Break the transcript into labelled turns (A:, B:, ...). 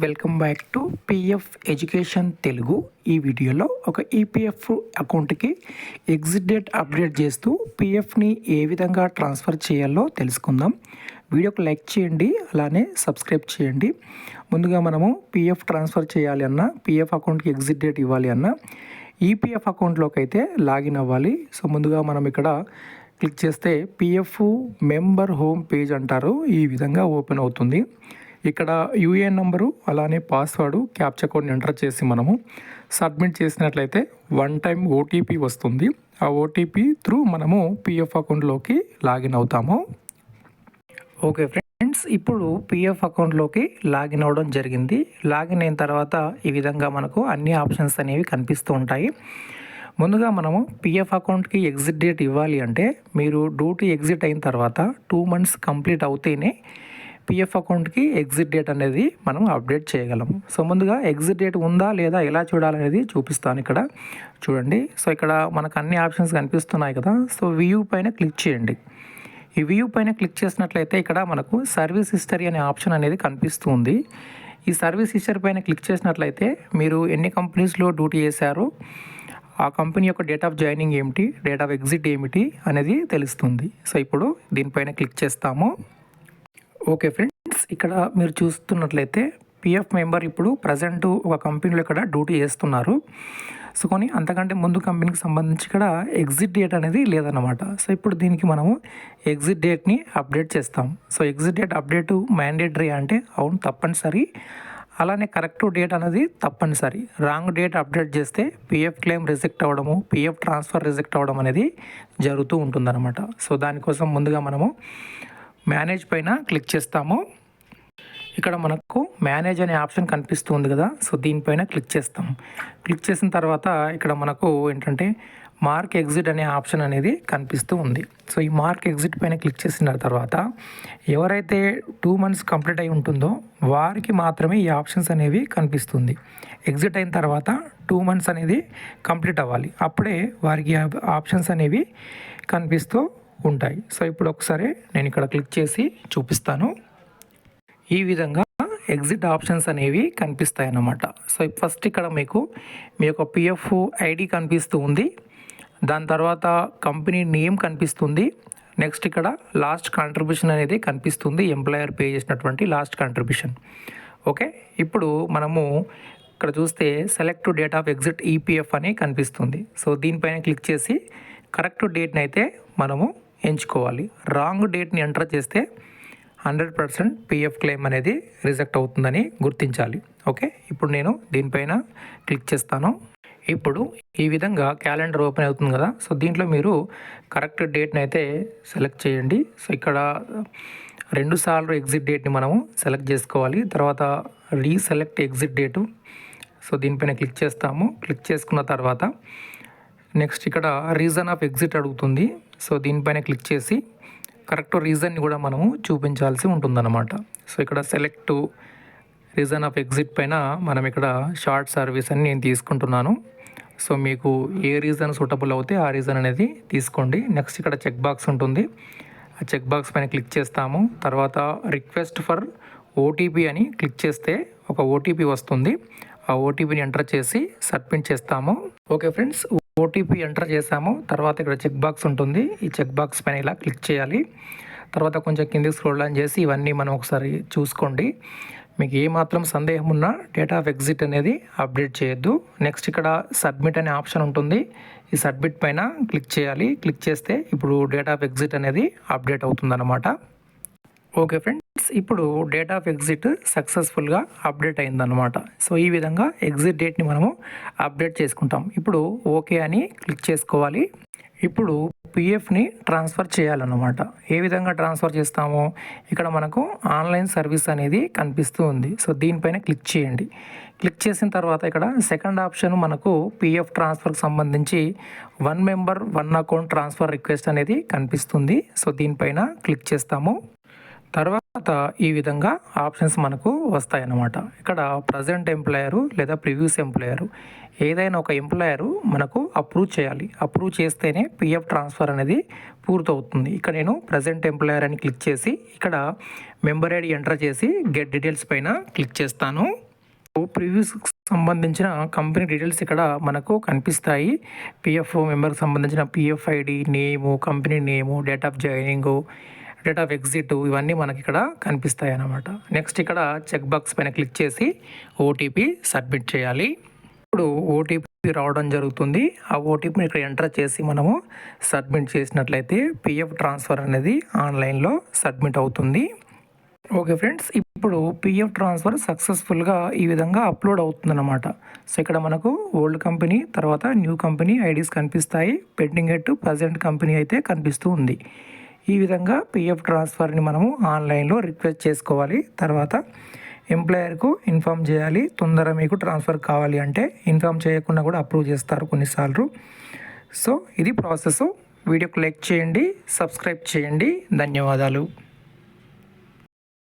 A: Welcome back to PF education Telugu. ఈ వీడియోలో ఒక ఈపీఎఫ్ అకౌంట్కి ఎగ్జిట్ డేట్ అప్డేట్ చేస్తూ పిఎఫ్ని ఏ విధంగా ట్రాన్స్ఫర్ చేయాలో తెలుసుకుందాం. వీడియోకి లైక్ చేయండి అలానే సబ్స్క్రైబ్ చేయండి. ముందుగా మనము పిఎఫ్ ట్రాన్స్ఫర్ చేయాలి అన్నా పిఎఫ్ అకౌంట్కి ఎగ్జిట్ డేట్ ఇవ్వాలి అన్నా ఈపీఎఫ్ అకౌంట్లోకి అయితే లాగిన్ అవ్వాలి. సో ముందుగా మనం ఇక్కడ క్లిక్ చేస్తే పిఎఫ్ మెంబర్ హోమ్ పేజ్ అంటారు. ఈ విధంగా ఓపెన్ అవుతుంది. ఇక్కడ యూఏఎన్ నంబరు అలానే పాస్వర్డ్ క్యాప్చా కోడ్ని ఎంటర్ చేసి మనము సబ్మిట్ చేసినట్లయితే వన్ టైం ఓటీపీ వస్తుంది. ఆ ఓటీపీ త్రూ మనము పిఎఫ్ అకౌంట్లోకి లాగిన్ అవుతాము. ఓకే ఫ్రెండ్స్ ఇప్పుడు పిఎఫ్ అకౌంట్లోకి లాగిన్ అవ్వడం జరిగింది. లాగిన్ అయిన తర్వాత ఈ విధంగా మనకు అన్ని ఆప్షన్స్ అనేవి కనిపిస్తూ ఉంటాయి. ముందుగా మనము పిఎఫ్ అకౌంట్కి ఎగ్జిట్ డేట్ ఇవ్వాలి అంటే మీరు డ్యూటీ ఎగ్జిట్ అయిన తర్వాత టూ మంత్స్ కంప్లీట్ అవుతేనే పిఎఫ్ అకౌంట్కి ఎగ్జిట్ డేట్ అనేది మనం అప్డేట్ చేయగలం. సో ముందుగా ఎగ్జిట్ డేట్ ఉందా లేదా ఎలా చూడాలనేది చూపిస్తాను ఇక్కడ. చూడండి. సో ఇక్కడ మనకు అన్ని ఆప్షన్స్ కనిపిస్తున్నాయి కదా. సో వ్యూ పైన క్లిక్ చేయండి. ఈ వ్యూ పైన క్లిక్ చేసినట్లయితే ఇక్కడ మనకు సర్వీస్ హిస్టరీ అనే ఆప్షన్ అనేది కనిపిస్తుంది. ఈ సర్వీస్ హిస్టరీ పైన క్లిక్ చేసినట్లయితే మీరు ఎన్ని కంపెనీస్లో డ్యూటీ చేశారో ఆ కంపెనీ యొక్క డేట్ ఆఫ్ జాయినింగ్ ఏమిటి డేట్ ఆఫ్ ఎగ్జిట్ ఏమిటి అనేది తెలుస్తుంది. సో ఇప్పుడు దీనిపైన క్లిక్ చేస్తాము. ఓకే ఫ్రెండ్స్ ఇక్కడ మీరు చూస్తున్నట్లయితే పిఎఫ్ మెంబర్ ఇప్పుడు ప్రజెంట్ ఒక కంపెనీలో ఇక్కడ డ్యూటీ చేస్తున్నారు. సో కొని అంతకంటే ముందు కంపెనీకి సంబంధించి ఇక్కడ ఎగ్జిట్ డేట్ అనేది లేదన్నమాట. సో ఇప్పుడు దీనికి మనము ఎగ్జిట్ డేట్ని అప్డేట్ చేస్తాం. So exit date update mandatory అంటే అవును తప్పనిసరి. అలానే కరెక్ట్ డేట్ అనేది తప్పనిసరి. రాంగ్ డేట్ అప్డేట్ చేస్తే పిఎఫ్ క్లెయిమ్ రిజెక్ట్ అవ్వడము పిఎఫ్ ట్రాన్స్ఫర్ రిజెక్ట్ అవ్వడం అనేది జరుగుతూ ఉంటుందన్నమాట. సో దానికోసం ముందుగా మనము మేనేజ్ పైన క్లిక్ చేస్తాము. ఇక్కడ మనకు మేనేజ్ అనే ఆప్షన్ కనిపిస్తుంది కదా సో దీనిపైన క్లిక్ చేస్తాం. క్లిక్ చేసిన తర్వాత ఇక్కడ మనకు ఏంటంటే మార్క్ ఎగ్జిట్ అనే ఆప్షన్ అనేది కనిపిస్తూ ఉంది. సో ఈ మార్క్ ఎగ్జిట్ పైన క్లిక్ చేసిన తర్వాత ఎవరైతే టూ మంత్స్ కంప్లీట్ అయి ఉంటుందో వారికి మాత్రమే ఈ ఆప్షన్స్ అనేవి కనిపిస్తుంది. ఎగ్జిట్ అయిన తర్వాత టూ మంత్స్ అనేది కంప్లీట్ అవ్వాలి. అప్పుడే వారికి ఆప్షన్స్ అనేవి కనిపిస్తూ ఉంటాయి. సో ఇప్పుడు ఒకసారి నేను ఇక్కడ క్లిక్ చేసి చూపిస్తాను. ఈ విధంగా ఎగ్జిట్ ఆప్షన్స్ అనేవి కనిపిస్తాయి అన్నమాట సో ఫస్ట్ ఇక్కడ మీకు మీ యొక్క పిఎఫ్ ఐడి కనిపిస్తూ ఉంది. దాని తర్వాత కంపెనీ నేమ్ కనిపిస్తుంది. నెక్స్ట్ ఇక్కడ లాస్ట్ కాంట్రిబ్యూషన్ అనేది కనిపిస్తుంది. ఎంప్లాయర్ పే చేసినటువంటి లాస్ట్ కాంట్రిబ్యూషన్ ఓకే? ఇప్పుడు మనము ఇక్కడ చూస్తే select date of exit EPF అని కనిపిస్తుంది. సో దీనిపైన క్లిక్ చేసి కరెక్ట్ డేట్ని అయితే మనము ఎంచుకోవాలి. రాంగ్ డేట్ని ఎంటర్ చేస్తే హండ్రెడ్ పర్సెంట్ పిఎఫ్ క్లెయిమ్ అనేది రిజెక్ట్ అవుతుందని గుర్తించాలి. ఓకే? ఇప్పుడు నేను దీనిపైన క్లిక్ చేస్తాను. ఇప్పుడు ఈ విధంగా క్యాలెండర్ ఓపెన్ అవుతుంది కదా? సో దీంట్లో మీరు కరెక్ట్ డేట్ని అయితే సెలెక్ట్ చేయండి. సో ఇక్కడ రెండు సార్లు ఎగ్జిట్ డేట్ని మనము సెలెక్ట్ చేసుకోవాలి. తర్వాత రీసెలెక్ట్ ఎగ్జిట్ డేటు. సో దీనిపైన క్లిక్ చేస్తాము. క్లిక్ చేసుకున్న తర్వాత నెక్స్ట్ ఇక్కడ రీజన్ ఆఫ్ ఎగ్జిట్ అడుగుతుంది. సో దీనిపైన క్లిక్ చేసి కరెక్ట్ రీజన్ని కూడా మనము చూపించాల్సి ఉంటుందన్నమాట. సో ఇక్కడ సెలెక్ట్ రీజన్ ఆఫ్ ఎగ్జిట్ పైన మనం ఇక్కడ షార్ట్ సర్వీస్ అని నేను తీసుకుంటున్నాను. సో మీకు ఏ రీజన్ సూటబుల్ అవుతే ఆ రీజన్ అనేది తీసుకోండి. నెక్స్ట్ ఇక్కడ చెక్ బాక్స్ ఉంటుంది. ఆ చెక్ బాక్స్ పైన క్లిక్ చేస్తాము. తర్వాత రిక్వెస్ట్ ఫర్ ఓటీపీ అని క్లిక్ చేస్తే ఒక ఓటీపీ వస్తుంది. ఆ ఓటీపీని ఎంటర్ చేసి సబ్మిట్ చేస్తాము. ఓకే ఫ్రెండ్స్ ఓటీపీ ఎంటర్ చేసాము తర్వాత ఇక్కడ చెక్ బాక్స్ ఉంటుంది. ఈ చెక్ బాక్స్ పైన ఇలా క్లిక్ చేయాలి. తర్వాత కొంచెం కిందికి స్క్రోల్ డౌన్ చేసి ఇవన్నీ మనం ఒకసారి చూసుకోండి. మీకు ఏ మాత్రం సందేహం ఉన్నా డేట్ ఆఫ్ ఎగ్జిట్ అనేది అప్డేట్ చేయొద్దు. నెక్స్ట్ ఇక్కడ సబ్మిట్ అనే ఆప్షన్ ఉంటుంది. ఈ సబ్మిట్ పైన క్లిక్ చేయాలి. క్లిక్ చేస్తే ఇప్పుడు డేట్ ఆఫ్ ఎగ్జిట్ అనేది అప్డేట్ అవుతుందన్నమాట. Okay friend. ఇప్పుడు డేట్ ఆఫ్ ఎగ్జిట్ సక్సెస్ఫుల్గా అప్డేట్ అయిందనమాట సో ఈ విధంగా ఎగ్జిట్ డేట్ని మనము అప్డేట్ చేసుకుంటాం. ఇప్పుడు ఓకే అని క్లిక్ చేసుకోవాలి. ఇప్పుడు పిఎఫ్ని ట్రాన్స్ఫర్ చేయాలన్నమాట. ఏ విధంగా ట్రాన్స్ఫర్ చేస్తామో ఇక్కడ మనకు ఆన్లైన్ సర్వీస్ అనేది కనిపిస్తూ ఉంది. సో దీనిపైన క్లిక్ చేయండి. క్లిక్ చేసిన తర్వాత ఇక్కడ సెకండ్ ఆప్షన్ మనకు పిఎఫ్ ట్రాన్స్ఫర్కి సంబంధించి one member one account transfer request అనేది కనిపిస్తుంది. సో దీనిపైన క్లిక్ చేస్తాము. తర్వాత ఈ విధంగా ఆప్షన్స్ మనకు వస్తాయన్నమాట. ఇక్కడ ప్రజెంట్ ఎంప్లాయరు లేదా ప్రివ్యూస్ ఎంప్లాయరు ఏదైనా ఒక ఎంప్లాయరు మనకు అప్రూవ్ చేయాలి. అప్రూవ్ చేస్తేనే పిఎఫ్ ట్రాన్స్ఫర్ అనేది పూర్తవుతుంది. ఇక్కడ నేను ప్రజెంట్ ఎంప్లాయర్ అని క్లిక్ చేసి ఇక్కడ మెంబర్ ఐడి ఎంటర్ చేసి గెట్ డీటెయిల్స్ పైన క్లిక్ చేస్తాను. ప్రివ్యూస్ సంబంధించిన కంపెనీ డీటెయిల్స్ ఇక్కడ మనకు కనిపిస్తాయి. పిఎఫ్ మెంబర్కి సంబంధించిన PF ID name company name date of joining date of exit ఇవన్నీ మనకి ఇక్కడ కనిపిస్తాయి అన్నమాట. నెక్స్ట్ ఇక్కడ చెక్ బాక్స్ పైన క్లిక్ చేసి ఓటీపీ సబ్మిట్ చేయాలి. ఇప్పుడు ఓటీపీ రావడం జరుగుతుంది. ఆ ఓటీపీని ఇక్కడ ఎంటర్ చేసి మనము సబ్మిట్ చేసినట్లయితే పిఎఫ్ ట్రాన్స్ఫర్ అనేది ఆన్లైన్లో సబ్మిట్ అవుతుంది. ఓకే ఫ్రెండ్స్ ఇప్పుడు పిఎఫ్ ట్రాన్స్ఫర్ సక్సెస్ఫుల్గా ఈ విధంగా అప్లోడ్ అవుతుందన్నమాట సో ఇక్కడ మనకు ఓల్డ్ కంపెనీ తర్వాత న్యూ కంపెనీ ఐడీస్ కనిపిస్తాయి. పెండింగ్ ఎట్ ప్రజెంట్ కంపెనీ అయితే కనిపిస్తూ ఉంది. ఈ విధంగా పిఎఫ్ ట్రాన్స్ఫర్ని మనము ఆన్లైన్లో రిక్వెస్ట్ చేసుకోవాలి. తర్వాత ఎంప్లాయర్కు ఇన్ఫామ్ చేయాలి. తొందర మీకు ట్రాన్స్ఫర్ కావాలి అంటే ఇన్ఫామ్ చేయకుండా కూడా అప్రూవ్ చేస్తారు కొన్నిసార్లు. సో ఇది ప్రాసెస్ వీడియోకు లైక్ చేయండి సబ్స్క్రైబ్ చేయండి. ధన్యవాదాలు.